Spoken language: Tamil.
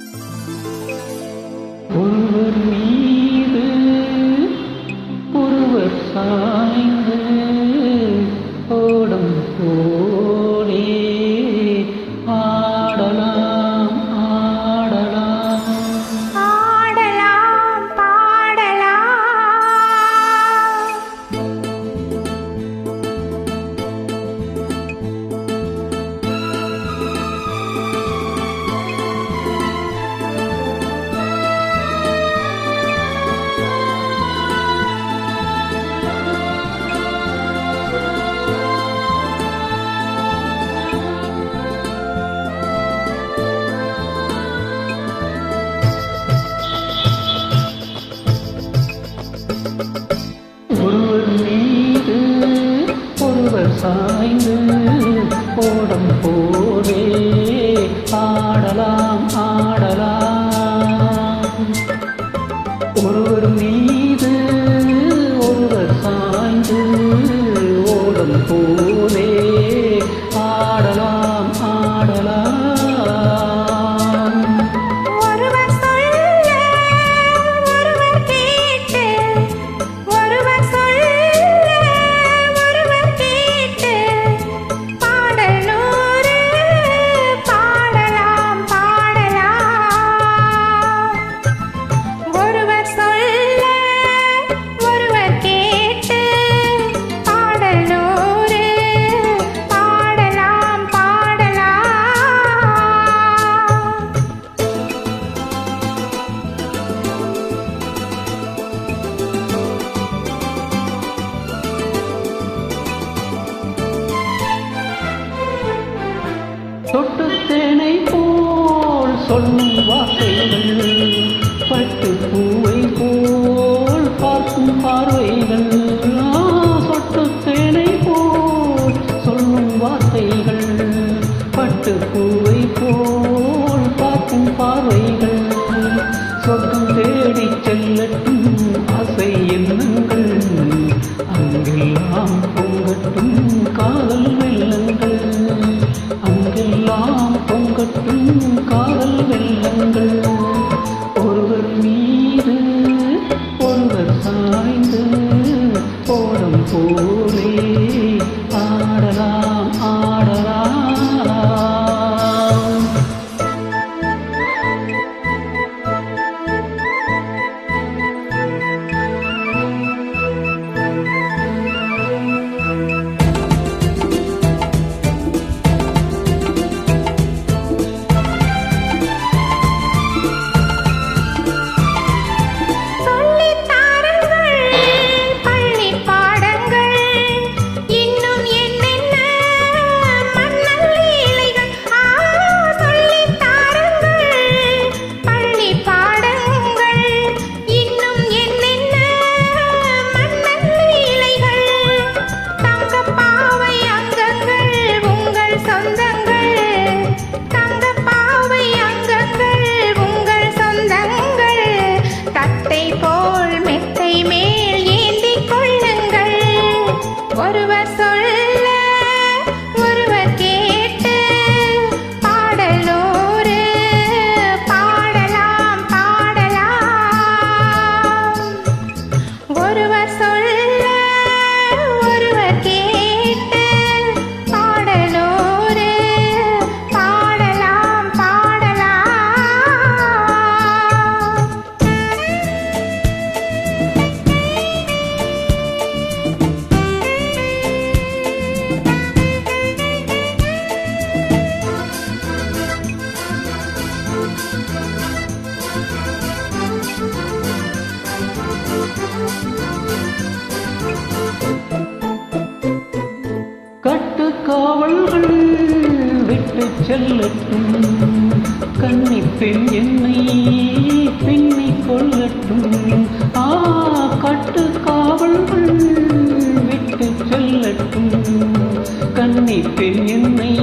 you ஓடும் பூவே பாடலாம் ஆடலாம். ஒருவரும் நீ தொட்டு தேனை போல் சொல்லும் வார்த்தைகள் பட்டு பூவை போல் பார்க்கும் பார்வைகள். செல்லட்டும். கன்னி பெண் என்னை பின்னி கொள்ளட்டும் ஆ கட்டு காவல்கள் விட்டு செல்லட்டும். கன்னி பெண் என்னை